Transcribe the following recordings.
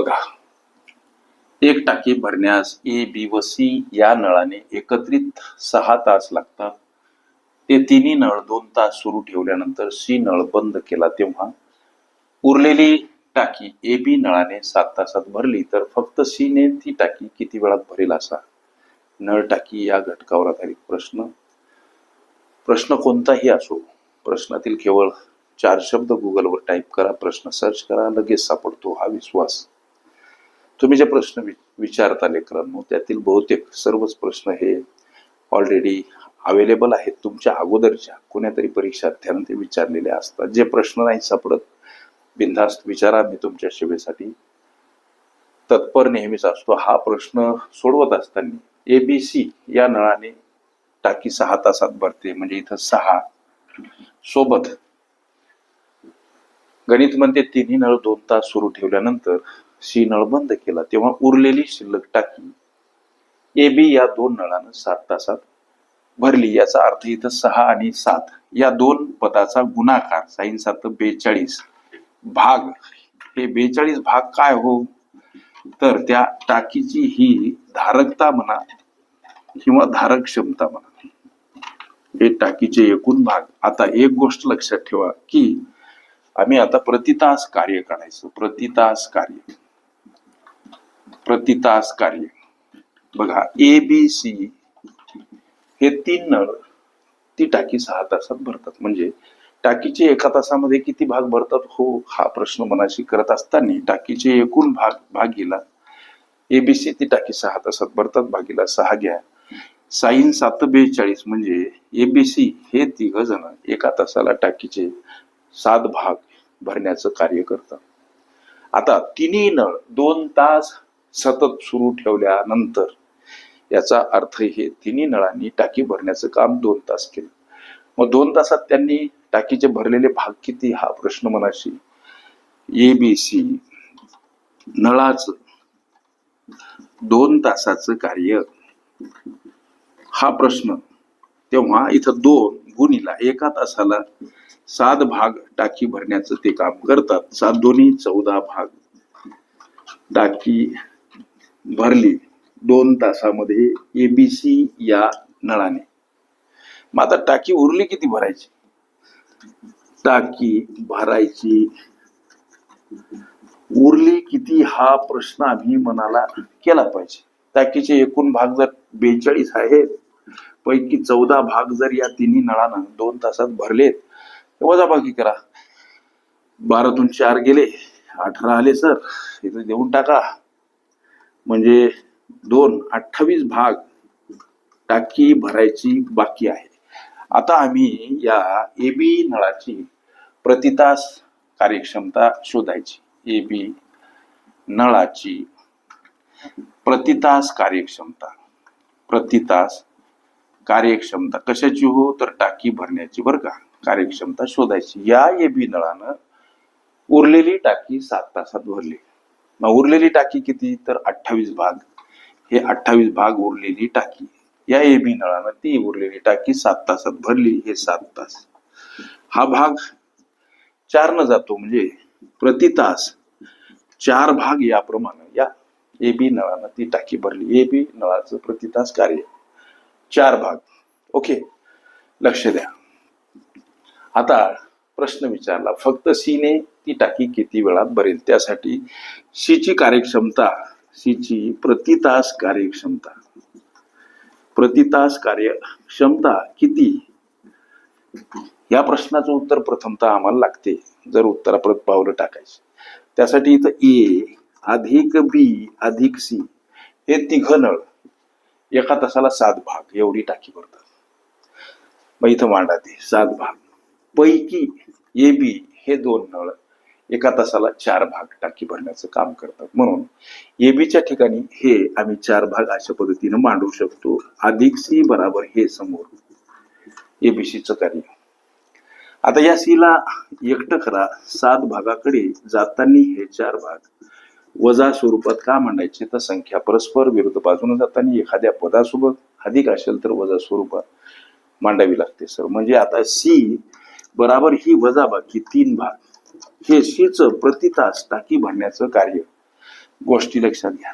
बघा. एक टाकी भरण्यास ए बी व सी या नळाने एकत्रित सहा तास लागतात. ते तिन्ही नळ दोन तास सुरू ठेवल्यानंतर सी नळ बंद केला तेव्हा उरलेली टाकी ए बी नळाने सात तासात भरली तर फक्त सी ने ती टाकी किती वेळात भरेल असा? नळ टाकी या घटकावर आधारित प्रश्न. प्रश्न कोणताही असो प्रश्नातील केवळ चार शब्द गुगलवर टाईप करा प्रश्न सर्च करा लगेच सापडतो हा विश्वास. तुम्ही जे प्रश्न वि- विचारता लेकरांनो त्यातील बहुतेक सर्वच प्रश्न हे ऑलरेडी अवेलेबल आहेत. तुमच्या अगोदरच्या कोण्यातरी परीक्षार्थ्यानं ते विचारलेले असतात. जे प्रश्न नाही सापडत बिनधास्त विचारा. मी तुमच्या सेवेसाठी तत्पर नेहमीच असतो. हा प्रश्न सोडवत असताना ए बी सी या नळाने टाकी सहा तासात भरते. म्हणजे इथं सहा सोबत. गणित म्हणते तिन्ही नळ दोन तास सुरू ठेवल्यानंतर सी नळ बंद केला तेव्हा उरलेली शिल्लक टाकी. ए बी या दोन नळानं सात तासात भरली. याचा अर्थ इथं सहा आणि सात. या दोन पदाचा गुणाकार साईन सात बेचाळीस भाग. हे बेचाळीस भाग काय हो? तर त्या टाकीची ही धारकता म्हणा किंवा धारक क्षमता म्हणा हे टाकीचे एकूण भाग. आता एक गोष्ट लक्षात ठेवा की आम्ही आता प्रतितास कार्य काढायचं. प्रतितास कार्य. प्रतितास कार्य. बघा ए बी सी हे तीन नळ ती टाकी सहा तासात भरतात. म्हणजे टाकीचे एका तासामध्ये किती भाग भरतात हो हा प्रश्न मनाशी करत असताना टाकीचे एकूण भाग भागीला एबीसी ती टाकी सहा तासात भरतात भागीला सहा घ्या. साईन सात बेचाळीस म्हणजे एबीसी हे तिघ जण एका तासाला टाकीचे सात भाग भरण्याचं कार्य करतात. आता तिन्ही नळ दोन तास सतत सुरू ठेवल्यानंतर याचा अर्थ हे तिन्ही नळांनी टाकी भरण्याचं काम दोन तास केलं. मग दोन तासात त्यांनी टाकीचे भरलेले भाग किती? हा प्रश्न मनाशी. ए बी सी नळाचं दोन तासाचं कार्य. हा प्रश्न. तेव्हा इथं दोन गुणीला एका तासाला सात भाग टाकी भरण्याचं ते काम करतात. सात दोन्ही चौदा भाग. टाकी भरली दोन तासामध्ये एबीसी या नळाने. मग आता टाकी उरली किती भरायची? टाकी भरायची. उरली किती हा प्रश्न आम्ही मनाला केला पाहिजे. टाकीचे एकूण भाग जर बेचाळीस आहेत पैकी चौदा भाग जर या तिन्ही नळानं दोन तासात भरलेत तर वजाबाकी करा. बारातून चार गेले अठरा आले सर. इथं देऊन टाका. म्हणजे दोन अठ्ठावीस भाग टाकी भरायची बाकी आहे. आता आम्ही या ए बी नळाची प्रतितास कार्यक्षमता शोधायची. ए बी नळाची प्रतितास कार्यक्षमता. प्रतितास कार्यक्षमता कशाची हो? तर टाकी भरण्याची बरं का. कार्यक्षमता शोधायची. या ए बी नळानं उरलेली टाकी सात तासात भरली. मग उरलेली टाकी किती? तर अठ्ठावीस भाग. हे अठ्ठावीस भाग उरलेली टाकी. या ए बी नळानं ती उरलेली टाकी सात तासात भरली. हे सात तास. हा भाग चार न जातो म्हणजे प्रति तास चार भाग याप्रमाणे या ए बी नळानं ती टाकी भरली. ए बी नळाचं प्रति तास कार्य. चार भाग. ओके. लक्ष द्या. आता प्रश्न विचारला. फक्त सीने ती टाकी किती वेळात भरेल? त्यासाठी सी ची कार्यक्षमता सी ची प्रति तास कार्यक्षमता प्रति तास कार्यक्षमता किती? या प्रश्नाचं उत्तर प्रथमतः आम्हाला लागते जर उत्तराप्रत पावलं टाकायची. त्यासाठी इथं ए अधिक बी अधिक सी हे तिघ नळ एका तासाला सात भाग एवढी टाकी भरतात. मग इथं मांडा ते सात भाग. पैकी ए बी हे दोन नळ एका तासाला चार भाग टाकी भरण्याचं काम करतात. म्हणून एबीच्या ठिकाणी हे आम्ही चार भाग अशा पद्धतीने मांडू शकतो. अधिक सी बराबर हे समोर. एबीसीचं कार्य. आता या सीला एकटं करा. सात भागाकडे जाताना हे चार भाग. वजा स्वरूपात का मांडायचे? तर संख्या परस्पर विरुद्ध बाजूने जाताना एखाद्या पदासोबत अधिक असेल तर वजा स्वरूपात मांडावी लागते सर. म्हणजे आता सी बराबर ही वजा बाकी तीन भाग. हे शीच प्रति तास टाकी भरण्याचं कार्य. गोष्टी लक्षात घ्या.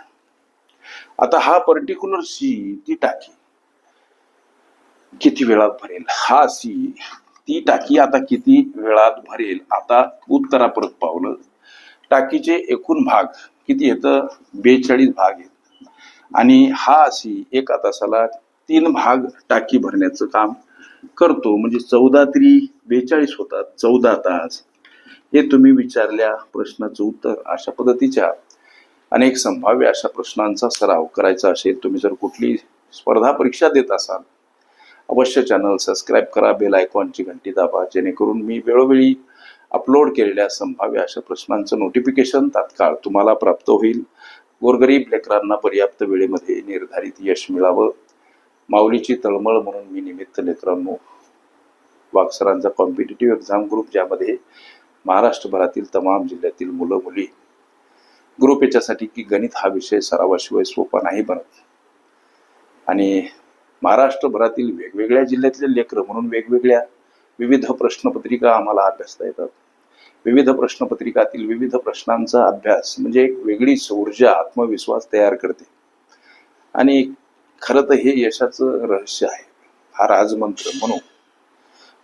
आता हा पर्टिक्युलर सी ती टाकी. किती वेळात भरेल? हा सी ती टाकी आता किती वेळात भरेल? आता उत्तरापरत पावलं. टाकीचे एकूण भाग किती येतं? बेचाळीस भाग आहेत आणि हा सी एका तासाला तीन भाग टाकी भरण्याचं काम करतो. म्हणजे चौदा तरी बेचाळीस होतात चौदा तास. हे तुम्ही विचारल्या प्रश्नाचं उत्तर अशा पद्धतीच्या. अनेक संभाव्य अशा प्रश्नांचा सराव करायचा असेल तुम्ही जर कुठली स्पर्धा परीक्षा देत असाल अवश्य चॅनल सबस्क्राईब करा बेल आयकॉनची घंटी दाबा जेणेकरून मी वेळोवेळी अपलोड केलेल्या संभाव्य अशा प्रश्नांचं नोटिफिकेशन तात्काळ तुम्हाला प्राप्त होईल. गोरगरीब लेकरांना पर्याप्त वेळेमध्ये निर्धारित यश मिळावं. माऊलीची तळमळ म्हणून मी निमित्त लेकरांनो वागसरांचा कॉम्पिटेटिव्ह एक्झाम ग्रुप ज्यामध्ये महाराष्ट्रभरातील तमाम जिल्ह्यातील मुलं मुली ग्रुप याच्यासाठी की गणित हा विषय सरावाशिवाय सोपा नाही बनत. आणि महाराष्ट्रभरातील वेगवेगळ्या जिल्ह्यातले लेकरं म्हणून वेगवेगळ्या विविध प्रश्नपत्रिका आम्हाला अभ्यासता येतात. विविध प्रश्नपत्रिकातील विविध प्रश्नांचा अभ्यास म्हणजे एक वेगळीच ऊर्जा आत्मविश्वास तयार करते. आणि खरं तर हे यशाचं रहस्य आहे. हा राजमंत्र म्हणून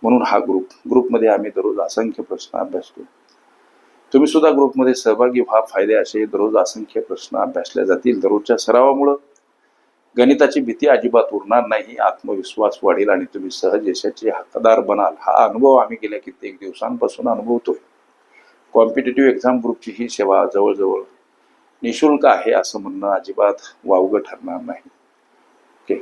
म्हणून हा ग्रुप ग्रुपमध्ये आम्ही दररोज असंख्य प्रश्न अभ्यासतो तुम्ही सुद्धा ग्रुपमध्ये सहभागी व्हा. फायदे असे दररोज असंख्य प्रश्न अभ्यासले जातील. दररोजच्या सरावामुळं गणिताची भीती अजिबात उरणार नाही. आत्मविश्वास वाढेल आणि तुम्ही सहज यशाचे हक्कदार बनाल. हा अनुभव आम्ही गेल्या कित्येक दिवसांपासून अनुभवतोय. कॉम्पिटेटिव्ह एक्झाम ग्रुपची ही सेवा जवळजवळ निशुल्क आहे असं म्हणणं अजिबात वावगं ठरणार नाही ओके